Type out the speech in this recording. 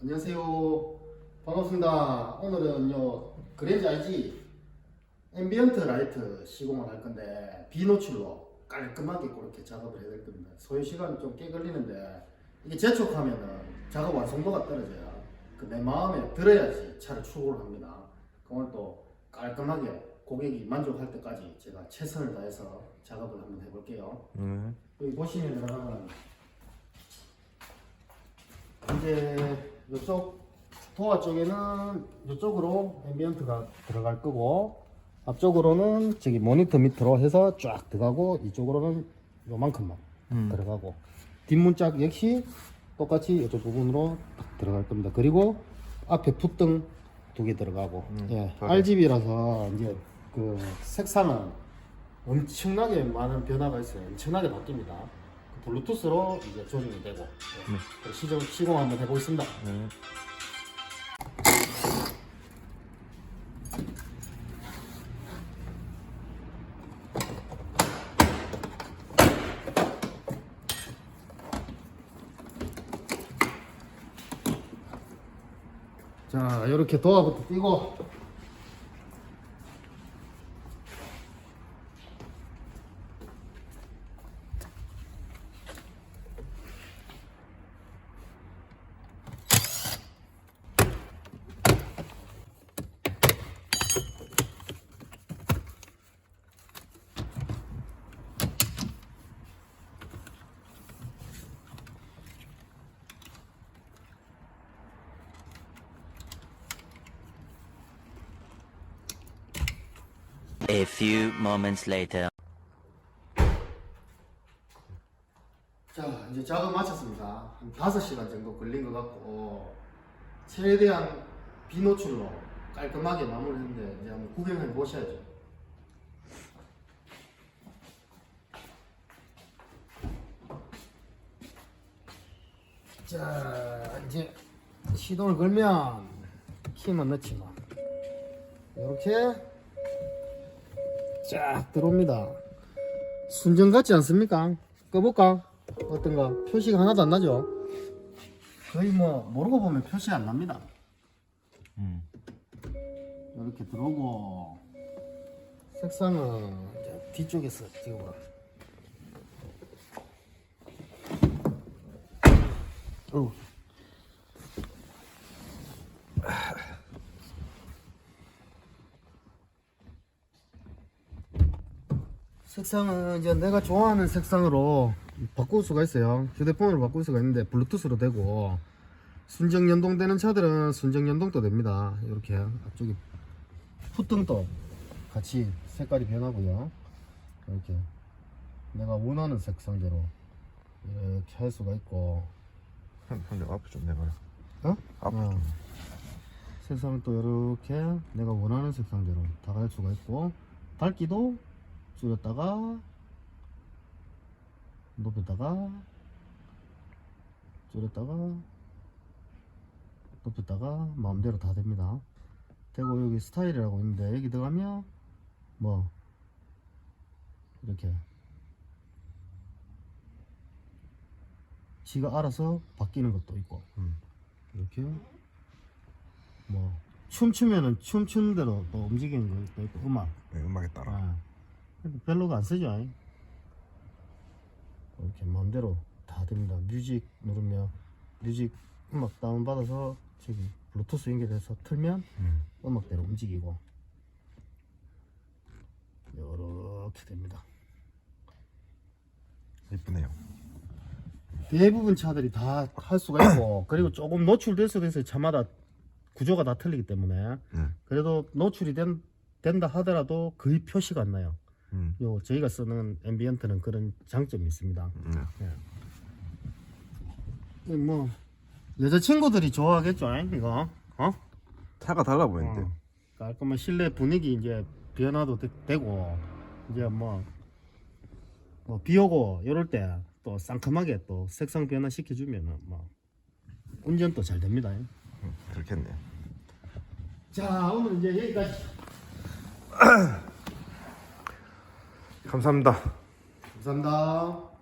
안녕하세요. 반갑습니다. 오늘은요, 그레이즈 IG 앰비언트 라이트 시공을 할 건데, 비노출로 깔끔하게 그렇게 작업을 해야 될 겁니다. 소요 시간이 좀 꽤 걸리는데, 이게 재촉하면은 작업 완성도가 떨어져요. 그 내 마음에 들어야지 차를 출고를 합니다. 오늘 또 깔끔하게 고객이 만족할 때까지 제가 최선을 다해서 작업을 한번 해볼게요. 네. 여기 보시면 여러분 이제 이쪽 도어 쪽에는 이쪽으로 앰비언트가 들어갈 거고 앞쪽으로는 저기 모니터 밑으로 해서 쫙 들어가고 이쪽으로는 요만큼만 음. 들어가고 뒷문짝 역시 똑같이 이쪽 부분으로 딱 들어갈 겁니다. 그리고 앞에 풋등 두 개 들어가고 음, 예, 맞아요. RGB라서 이제 그 색상은 엄청나게 많은 변화가 있어요. 엄청나게 바뀝니다. 그 블루투스로 이제 조정이 되고 예. 시정 시공 한번 해보겠습니다. 네. 자, 이렇게 도화부터 띄고 A few moments later. 자, 이제 작업 마쳤습니다. 한 5시간 정도 걸린 것 같고 최대한 비노출로 깔끔하게 마무리했는데 이제 한번 구경해 보셔야죠. 자, 이제 시동을 걸면 키만 넣지만 이렇게 쫙 들어옵니다. 순정 같지 않습니까? 꺼볼까? 어떤가? 표시가 하나도 안 나죠? 거의 뭐 모르고 보면 표시 안 납니다. 음. 이렇게 들어오고 색상은 뒤쪽에서 찍어봐. 어. 색상은 이제 내가 좋아하는 색상으로 바꿀 수가 있어요. 휴대폰으로 바꿀 수가 있는데 블루투스로 되고 순정 연동되는 차들은 순정 연동도 됩니다. 이렇게 앞쪽에 풋등도 같이 색깔이 변하고요. 이렇게 내가 원하는 색상대로 이렇게 할 수가 있고 대 앞에 좀 내봐요. 어? 앞에 어. 좀. 색상은 또 이렇게 내가 원하는 색상대로 다 갈 수가 있고 밝기도 줄였다가 높였다가 줄였다가 높였다가 마음대로 다 됩니다 되고 여기 스타일이라고 있는데 여기 들어가면 뭐 이렇게 지가 알아서 바뀌는 것도 있고 음. 이렇게 뭐 춤추면은 춤추는 대로 또 움직이는 것도 있고 음악 네, 음악에 따라. 아, 별로가 안 쓰죠 아이. 이렇게 마음대로 다 됩니다 뮤직 누르면 뮤직 음악 다운받아서 저기 블루투스 연결해서 틀면 음. 음악대로 움직이고 이렇게 됩니다 이쁘네요. 대부분 차들이 다 할 수가 있고 그리고 조금 노출될 수도 있어요 차마다 구조가 다 틀리기 때문에 네. 그래도 노출이 된, 된다 하더라도 거의 표시가 안 나요 음. 요 저희가 쓰는 앰비언트는 그런 장점이 있습니다 네. 이뭐 여자친구들이 좋아하겠죠 이거 어? 차가 달라 보이는데. 어. 깔끔한 실내 분위기 이제 변화도 되, 고 이제 뭐, 뭐 비오고 이럴 때 또 상큼하게 또 색상 변화 시켜주면은 뭐 운전도 잘 됩니다. 음, 그렇겠네요. 자 오늘 이제 여기까지 감사합니다. 감사합니다.